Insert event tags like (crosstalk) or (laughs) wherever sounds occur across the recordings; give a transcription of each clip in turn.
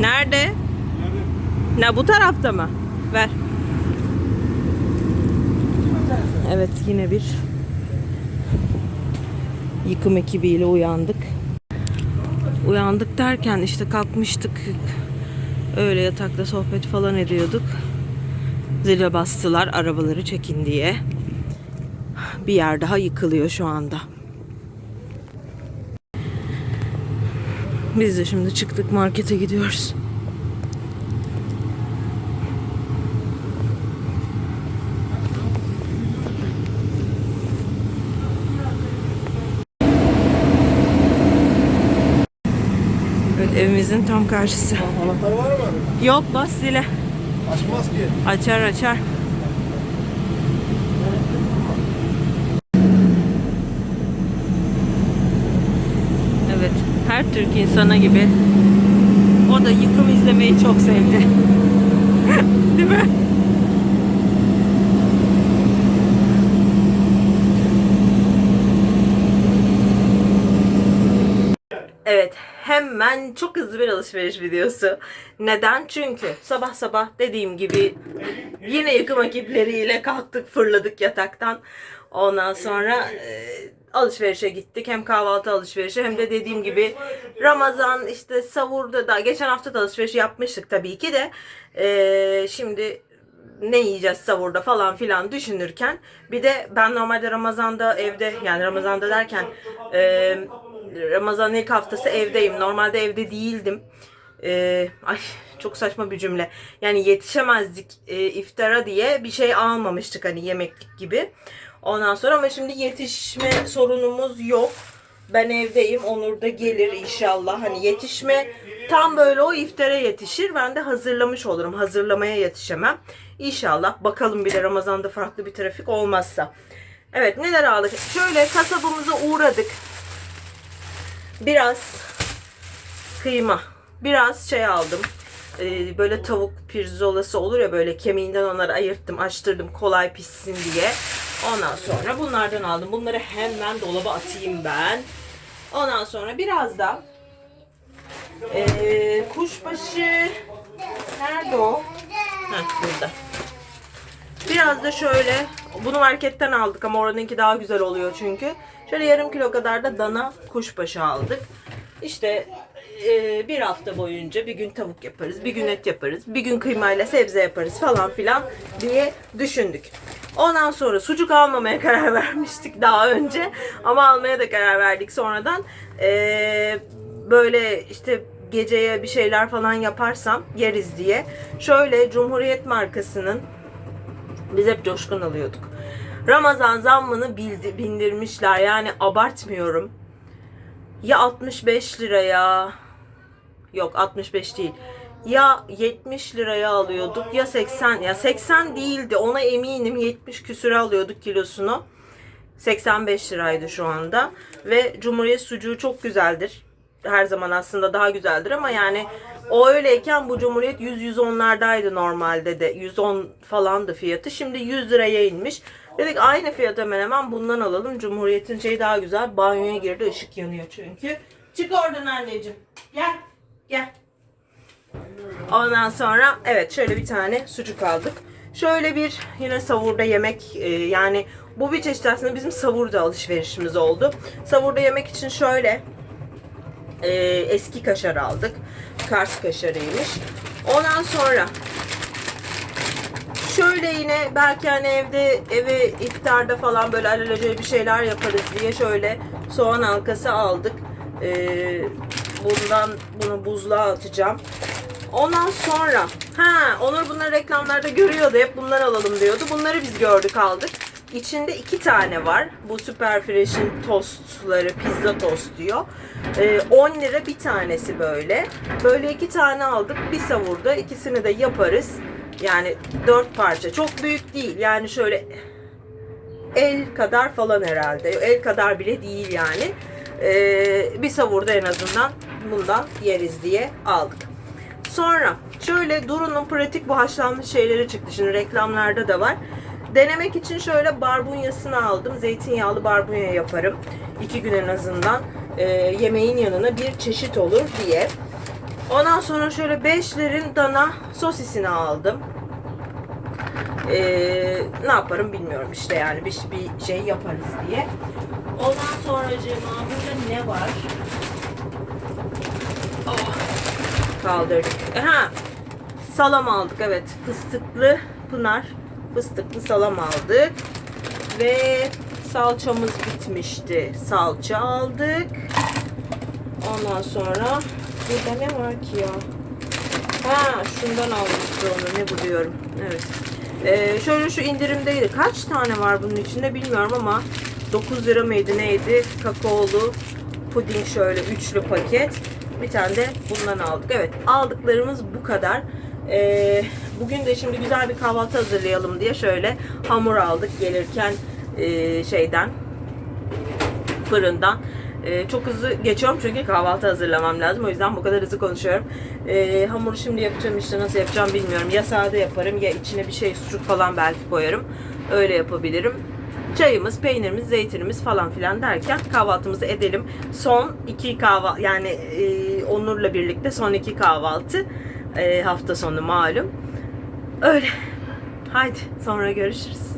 Nerede? Ne bu tarafta mı? Ver. Evet yine bir yıkım ekibiyle uyandık. Uyandık derken işte kalkmıştık. Öyle yatakta sohbet falan ediyorduk. Zile bastılar arabaları çekin diye. Bir yer daha yıkılıyor şu anda. Biz de şimdi çıktık markete gidiyoruz. Evet evimizin tam karşısı. Anahtar var mı? Yok bas zile. Açmaz ki. Açar açar. Evet, her Türk insana gibi o da yıkım izlemeyi çok sevdi. (laughs) Değil mi? Evet, hemen çok hızlı bir alışveriş videosu. Neden? Çünkü sabah sabah dediğim gibi yine yıkım ekipleriyle kalktık, fırladık yataktan. Ondan sonra e, alışverişe gittik. Hem kahvaltı alışverişi hem de dediğim gibi Ramazan işte savurda da geçen hafta da alışveriş yapmıştık tabii ki de. E, şimdi ne yiyeceğiz savurda falan filan düşünürken bir de ben normalde Ramazan'da evde yani Ramazan'da derken e, Ramazan ilk haftası evdeyim. Normalde evde değildim. E, ay çok saçma bir cümle. Yani yetişemezdik e, iftara diye bir şey almamıştık hani yemeklik gibi. Ondan sonra ama şimdi yetişme sorunumuz yok. Ben evdeyim. Onur da gelir inşallah. Hani yetişme tam böyle o iftara yetişir. Ben de hazırlamış olurum. Hazırlamaya yetişemem. İnşallah. Bakalım bir de Ramazan'da farklı bir trafik olmazsa. Evet neler aldık? Şöyle kasabımıza uğradık. Biraz kıyma. Biraz şey aldım. Ee, böyle tavuk pirzolası olur ya böyle kemiğinden onları ayırttım, açtırdım kolay pişsin diye. Ondan sonra bunlardan aldım. Bunları hemen dolaba atayım ben. Ondan sonra biraz da ee, kuşbaşı nerede o? Heh, burada. Biraz da şöyle bunu marketten aldık ama oranınki daha güzel oluyor çünkü. Şöyle yarım kilo kadar da dana kuşbaşı aldık. İşte e, bir hafta boyunca bir gün tavuk yaparız, bir gün et yaparız, bir gün kıymayla sebze yaparız falan filan diye düşündük. Ondan sonra sucuk almamaya (laughs) karar vermiştik daha önce ama almaya da karar verdik sonradan. E, böyle işte geceye bir şeyler falan yaparsam yeriz diye. Şöyle Cumhuriyet markasının biz hep coşkun alıyorduk. Ramazan zammını bildi, bindirmişler. Yani abartmıyorum. Ya 65 liraya yok 65 değil. Ya 70 liraya alıyorduk ya 80 ya 80 değildi ona eminim 70 küsüre alıyorduk kilosunu. 85 liraydı şu anda ve Cumhuriyet sucuğu çok güzeldir. Her zaman aslında daha güzeldir ama yani o öyleyken bu Cumhuriyet 100-110'lardaydı normalde de. 110 falandı fiyatı. Şimdi 100 liraya inmiş. Dedik aynı fiyat hemen hemen bundan alalım. Cumhuriyet'in şeyi daha güzel. Banyoya girdi ışık yanıyor çünkü. Çık oradan anneciğim. Gel. Gel. Ondan sonra evet şöyle bir tane sucuk aldık. Şöyle bir yine savurda yemek e, yani bu bir çeşit aslında bizim savurda alışverişimiz oldu. Savurda yemek için şöyle e, eski kaşar aldık. Kars kaşarıymış. Ondan sonra şöyle yine belki hani evde eve iftarda falan böyle alelacele bir şeyler yaparız diye şöyle soğan halkası aldık. Ee, bundan bunu buzluğa atacağım. Ondan sonra ha Onur bunları reklamlarda görüyordu. Hep bunlar alalım diyordu. Bunları biz gördük aldık. İçinde iki tane var. Bu Super Fresh'in tostları, pizza tost diyor. Ee, 10 lira bir tanesi böyle. Böyle iki tane aldık. Bir savurda ikisini de yaparız. Yani dört parça. Çok büyük değil. Yani şöyle el kadar falan herhalde. El kadar bile değil yani. Ee, bir savurda en azından bundan yeriz diye aldık. Sonra şöyle Duru'nun pratik bu haşlanmış şeyleri çıktı. Şimdi reklamlarda da var. Denemek için şöyle barbunyasını aldım. Zeytinyağlı barbunya yaparım. İki gün en azından e, yemeğin yanına bir çeşit olur diye. Ondan sonra şöyle beşlerin dana sosisini aldım. Ee, ne yaparım bilmiyorum işte yani bir, bir şey yaparız diye. Ondan sonra burada ne var? Oh, kaldırdık. Ha, salam aldık evet. Fıstıklı Pınar fıstıklı salam aldık. Ve salçamız bitmişti. Salça aldık. Ondan sonra burada ne var ki ya? Ha şundan almıştı onu ne bu diyorum. Evet. Ee, şöyle şu indirimdeydi. Kaç tane var bunun içinde bilmiyorum ama 9 lira mıydı neydi? Kakaolu puding şöyle üçlü paket. Bir tane de bundan aldık. Evet aldıklarımız bu kadar. Ee, bugün de şimdi güzel bir kahvaltı hazırlayalım diye şöyle hamur aldık gelirken e, şeyden fırından. Ee, çok hızlı geçiyorum çünkü kahvaltı hazırlamam lazım. O yüzden bu kadar hızlı konuşuyorum. Ee, hamuru şimdi yapacağım işte nasıl yapacağım bilmiyorum. Ya sade yaparım ya içine bir şey sucuk falan belki koyarım. Öyle yapabilirim. Çayımız, peynirimiz, zeytinimiz falan filan derken kahvaltımızı edelim. Son iki kahvaltı yani e, Onur'la birlikte son iki kahvaltı e, hafta sonu malum. Öyle. Haydi sonra görüşürüz.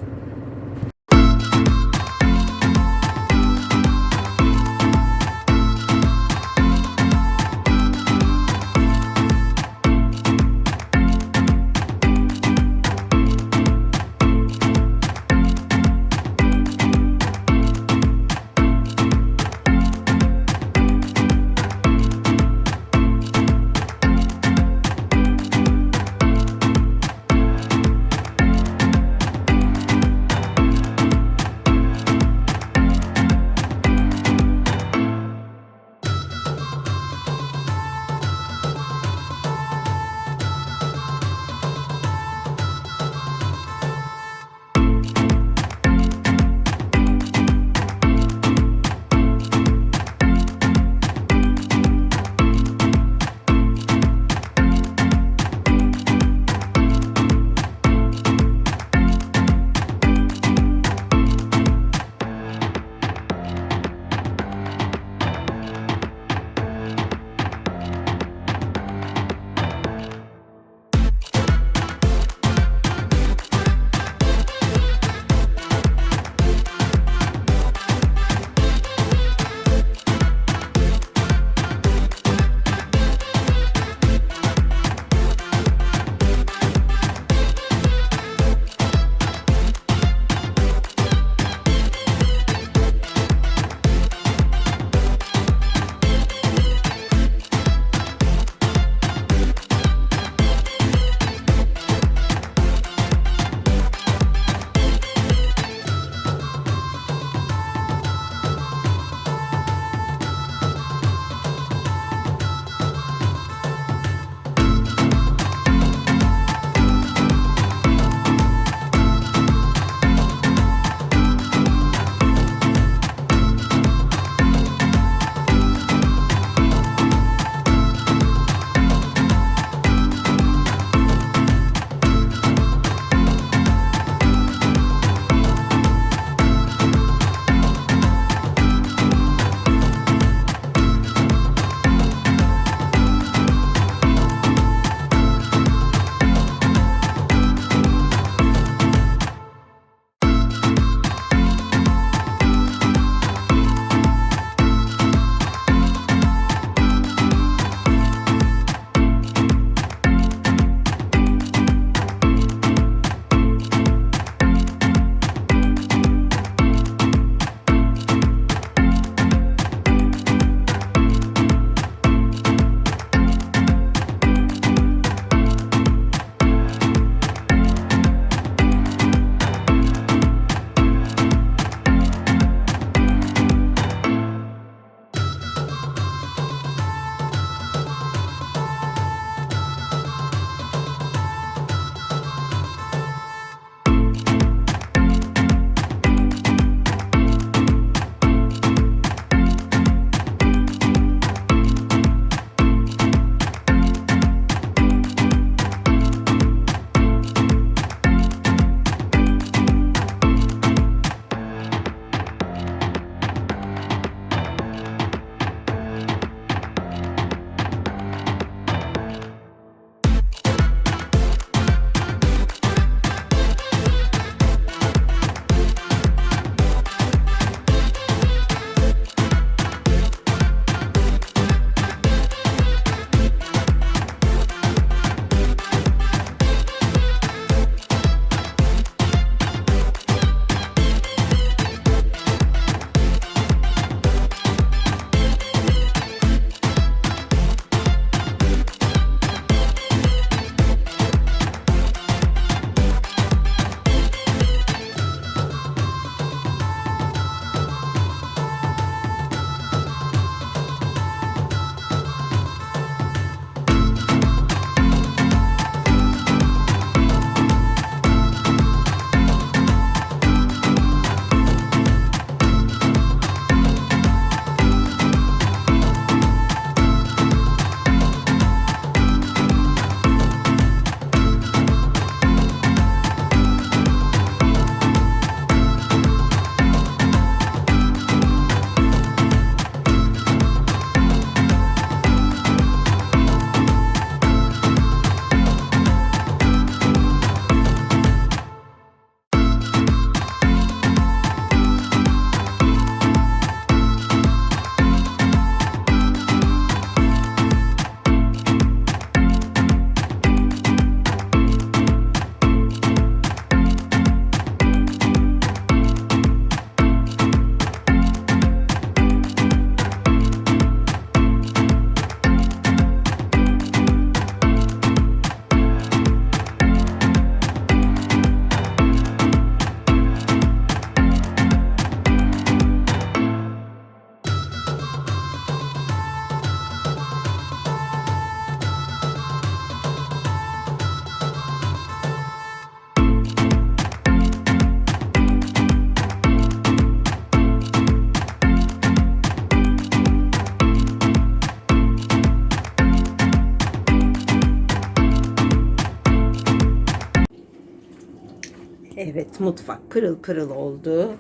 Mutfak pırıl pırıl oldu.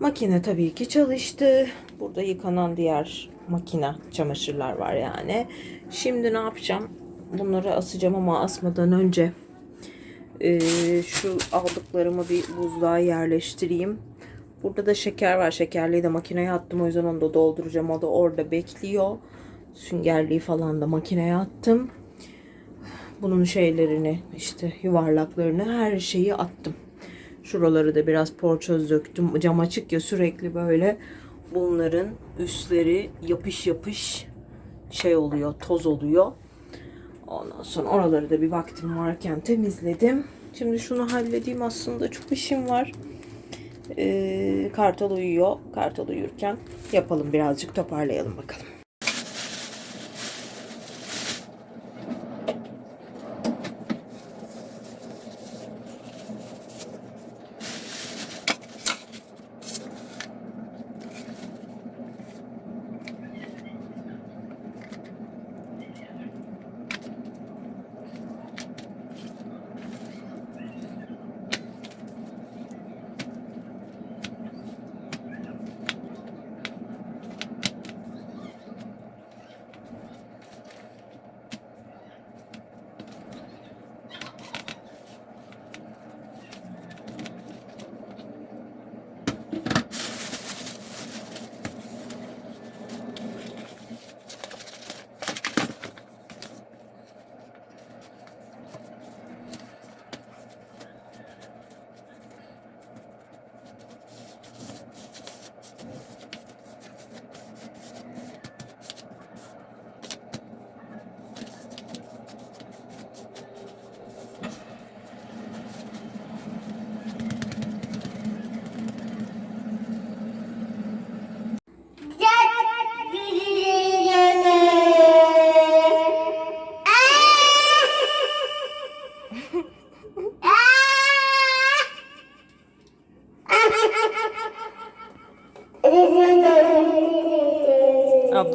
Makine tabii ki çalıştı. Burada yıkanan diğer makine çamaşırlar var yani. Şimdi ne yapacağım? Bunları asacağım ama asmadan önce eee, şu aldıklarımı bir buzluğa yerleştireyim. Burada da şeker var. Şekerliği de makineye attım. O yüzden onu da dolduracağım. O da orada bekliyor. Süngerliği falan da makineye attım. Bunun şeylerini işte yuvarlaklarını her şeyi attım. Şuraları da biraz porçöz döktüm. Cam açık ya sürekli böyle bunların üstleri yapış yapış şey oluyor, toz oluyor. Ondan sonra oraları da bir vaktim varken temizledim. Şimdi şunu halledeyim aslında çok işim var. Ee, Kartal uyuyor. Kartal uyurken yapalım birazcık toparlayalım bakalım.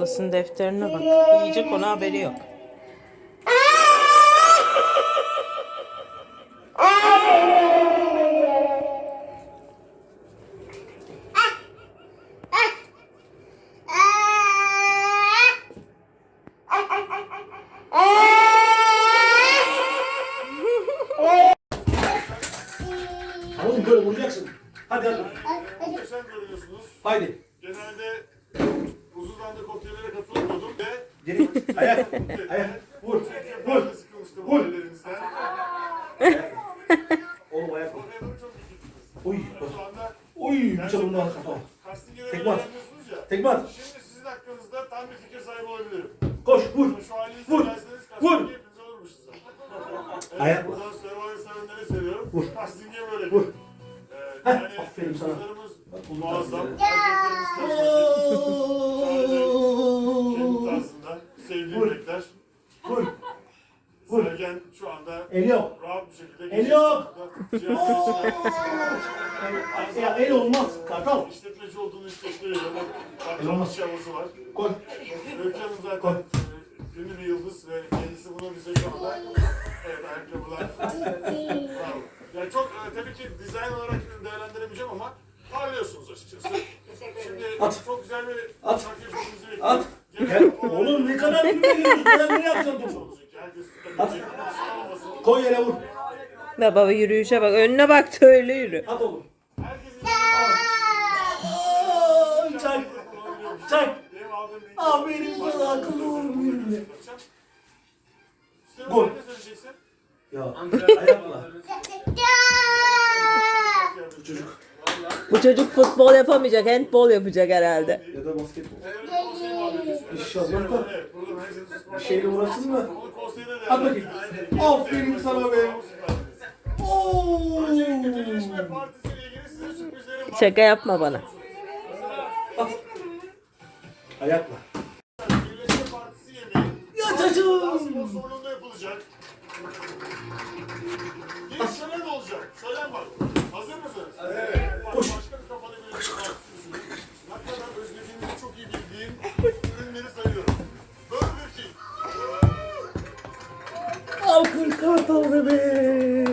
Ablasının defterine bak. Yiyecek ona haberi yok. Vur. Türkiye Vur. ben de sıkılmıştım Vur. ailelerimizden. Oğlum ayak. Oraya doğru çok gittiniz. Uy. Şu anda Uy. Bıçağımın altı kafa. Kastinge'de Tekme at. öğreniyorsunuz ya. Tekme at. Şimdi sizin hakkınızda tam bir fikir sahibi olabilirim. Koş vur. Ama Şu halinizle Vur. gelseniz Vur. Kastinge hepiniz olurmuşsunuz. Evet, Ayak. Buradan Survivor sevenlere seviyorum. Vur. Kastinge böyle. Vur. Ee, Heh, yani aferin sana. kızlarımız bunu muazzam. takdir Erkeklerimiz karizmatik. Kendi tarzında. Sevdiğim Vur. renkler. Vur. Vur. Sergen şu anda El yok. rahat bir şekilde El yok. geçiyor. Ya el olmaz. Kartal. İşletmeci olduğunu hissettiriyor. El olmaz. Patronluk havası var. Koy. Öykü Hanım zaten e, ünlü bir yıldız ve kendisi bunu bize şu anda evet ayakkabılar. Bravo. Yani çok e, tabii ki dizayn olarak değerlendiremeyeceğim ama parlıyorsunuz açıkçası. Şimdi At. çok güzel bir At. makyajımızı bekliyoruz. At. Oğlum ne kadar veriyoruz. Ben ne yapacağım ki ısınamamasın. Koy yere vur. Baba baba yürüyüşe bak. Önüne bak da öyle yürü. At oğlum. Aa, Çak. Çak. benim sana akıllı. Sen Gol. Ya ayakla. Çocuk. Bu çocuk futbol yapamayacak. Handbol yapacak herhalde. Ya da basketbol. İnşallah da bir şeyle uğraşsın mı? Hadi bakayım. Aferin sana be. Oo. Şaka yapma bana. At. Ayakla. Birleşme Partisi yemeği Ya daha çocuğum. sponsorluğunda yapılacak. Bir Natal, bebê!